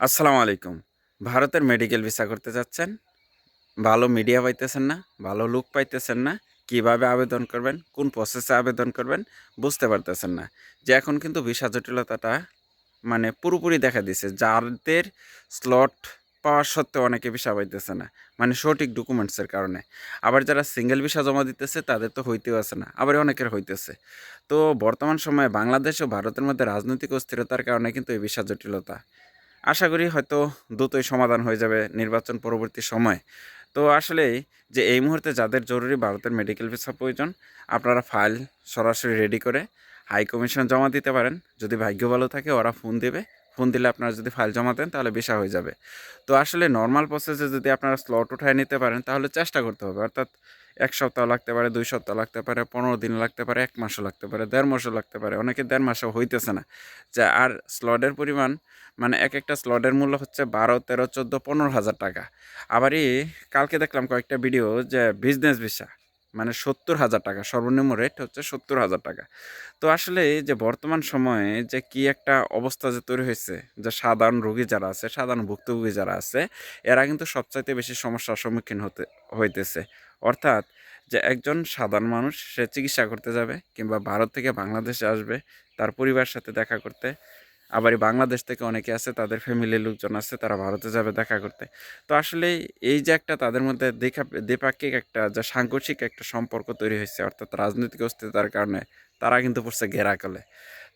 আসসালামু আলাইকুম। ভারতের মেডিকেল ভিসা করতে যাচ্ছেন ভালো মিডিয়া পাইতেছেন না, ভালো লুক পাইতেছেন না, কীভাবে আবেদন করবেন, কোন প্রসেসে আবেদন করবেন, বুঝতে পারতেছেন না। যে এখন কিন্তু ভিসা জটিলতাটা মানে পুরোপুরি দেখা দিছে, যাদের স্লট পাওয়ার সত্ত্বেও অনেকে ভিসা পাইতেছে না মানে সঠিক ডকুমেন্টসের কারণে। আবার যারা সিঙ্গেল ভিসা জমা দিতেছে, তাদের তো হইতেও আছে না, আবার অনেকের হইতেছে। তো বর্তমান সময়ে বাংলাদেশ ও ভারতের মধ্যে রাজনৈতিক অস্থিরতার কারণে কিন্তু এই ভিসা জটিলতা। আশা করি হয়তো দ্রুতই সমাধান হয়ে যাবে নির্বাচন পরবর্তী সময়। তো আসলে যে এই মুহূর্তে যাদের জরুরি ভারতের মেডিকেল ভিসা প্রয়োজন, আপনারা ফাইল সরাসরি রেডি করে হাই কমিশন জমা দিতে পারেন। যদি ভাগ্য ভালো থাকে, ওরা ফোন দেবে। ফোন দিলে আপনারা যদি ফাইল জমা দেন, তাহলে ভিসা হয়ে যাবে। তো আসলে নর্মাল প্রসেসে যদি আপনারা স্লট উঠায় নিতে পারেন, তাহলে চেষ্টা করতে হবে। অর্থাৎ এক সপ্তাহ লাগতে পারে, দুই সপ্তাহ লাগতে পারে, পনেরো দিন লাগতে পারে, এক মাসও লাগতে পারে, দেড় মাসও লাগতে পারে। অনেকে দেড় মাসও হইতেছে না। যে আর স্লটের পরিমাণ মানে এক একটা স্লটের মূল্য হচ্ছে বারো, তেরো, চোদ্দ, পনেরো হাজার টাকা। আবারই কালকে দেখলাম কয়েকটা ভিডিও যে বিজনেস ভিসা মানে সত্তর হাজার টাকা, সর্বনিম্ন রেট হচ্ছে সত্তর হাজার টাকা। তো আসলে যে বর্তমান সময়ে যে কি একটা অবস্থা যে তৈরি হয়েছে, যে সাধারণ রোগী যারা আছে, সাধারণ ভুক্তভোগী যারা আছে, এরা কিন্তু সবচাইতে বেশি সমস্যার সম্মুখীন হতে, হইতেছে। অর্থাৎ যে একজন সাধারণ মানুষ সে চিকিৎসা করতে যাবে কিংবা ভারত থেকে বাংলাদেশে আসবে তার পরিবার সাথে দেখা করতে। আবার বাংলাদেশ থেকে অনেকে আছে, তাদের ফ্যামিলির লোকজন আছে, তারা ভারতে যাবে দেখা করতে। তো আসলে এই যে একটা তাদের মধ্যে দেখা, দ্বিপাক্ষিক একটা যে সাংঘর্ষিক একটা সম্পর্ক তৈরি হয়েছে, অর্থাৎ রাজনৈতিক অস্থিরতার কারণে তারা কিন্তু পড়ছে ঘেরাকলে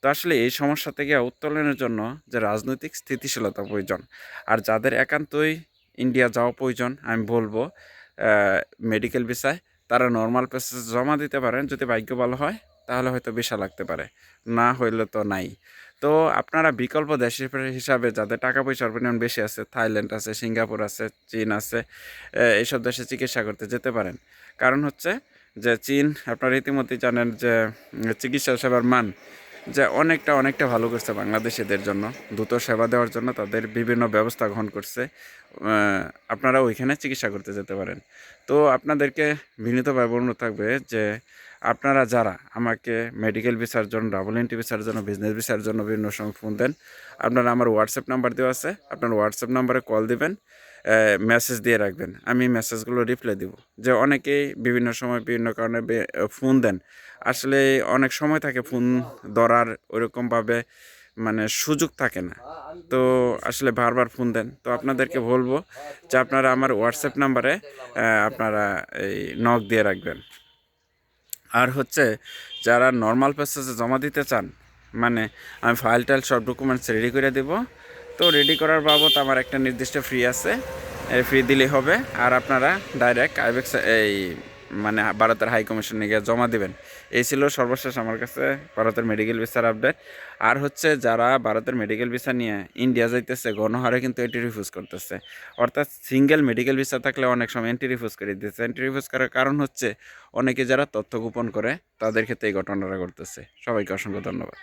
তো আসলে এই সমস্যা থেকে উত্তোলনের জন্য যে রাজনৈতিক স্থিতিশীলতা প্রয়োজন, আর যাদের একান্তই ইন্ডিয়া যাওয়া প্রয়োজন, আমি বলব মেডিকেল ভিসায় তারা নর্মাল প্রসেস জমা দিতে পারেন, যদি ভাগ্য ভালো হয়, তাহলে হয়তো ভিসা লাগতে পারে। না হইলে তো নাই। তো আপনারা বিকল্প দেশ হিসেবে- যাদের টাকা পয়সার পরিমাণ বেশি আছে, থাইল্যান্ড আছে, সিঙ্গাপুর আছে, চীন আছে এইসব দেশে চিকিৎসা করতে যেতে পারেন। কারণ হচ্ছে যে চীন, আপনারা ইতিমধ্যেই জানেন যে চিকিৎসা সেবার মান যে অনেকটা অনেকটা ভালো করছে বাংলাদেশিদের জন্য। দ্রুত সেবা দেওয়ার জন্য তাদের বিভিন্ন ব্যবস্থা গ্রহণ করছে। আপনারা ওইখানে চিকিৎসা করতে যেতে পারেন। তো আপনাদেরকে বিনীতভাবে অনুরোধ থাকবে যে আপনারা যারা আমাকে মেডিকেল ভিসার জন্য এন্ট্রি ভিসার জন্য বিজনেস ভিসার জন্য বিভিন্ন সময় ফোন দেন, আপনারা আমার হোয়াটসঅ্যাপ নাম্বার দেওয়া আছে। আপনার হোয়াটসঅ্যাপ নাম্বারে কল দিবেন মেসেজ দিয়ে রাখবেন। আমি মেসেজগুলো রিপ্লাই দিব। যে অনেকেই বিভিন্ন সময় বিভিন্ন কারণে ফোন দেন। আসলে অনেক সময় থাকে ফোন ধরার ওইরকমভাবে মানে সুযোগ থাকে না। তো আসলে বারবার ফোন দেন। তো আপনাদেরকে বলব যে আপনারা আমার হোয়াটসঅ্যাপ নাম্বারে আপনারা এই নখ দিয়ে রাখবেন। আর হচ্ছে যারা নর্মাল প্রসেসে জমা দিতে চান মানে আমি ফাইল টাইল সব ডকুমেন্টস রেডি করে দেব। তো রেডি করার বাবদ আমার একটা নির্দিষ্ট ফ্রি আছে। ফ্রি দিলেই হবে। আর আপনারা ডাইরেক্ট আইবেক্স এই মানে ভারতের হাই কমিশনে গিয়ে জমা দিবেন। এই ছিল সর্বশেষ আমার কাছে ভারতের মেডিকেল ভিসার আপডেট আর হচ্ছে যারা ভারতের মেডিকেল ভিসা নিয়ে ইন্ডিয়া যাইতেছে, গণহারে কিন্তু এন্ট্রি রিফিউজ করতেছে। অর্থাৎ সিঙ্গেল মেডিকেল ভিসা থাকলে অনেক সময় এন্ট্রি রিফিউজ করে দিতেছে। এন্ট্রি রিফিউজ করার কারণ হচ্ছে অনেকে যারা তথ্য গোপন করে, তাদের ক্ষেত্রে এই ঘটনাটা করতেছে সবাইকে অসংখ্য ধন্যবাদ।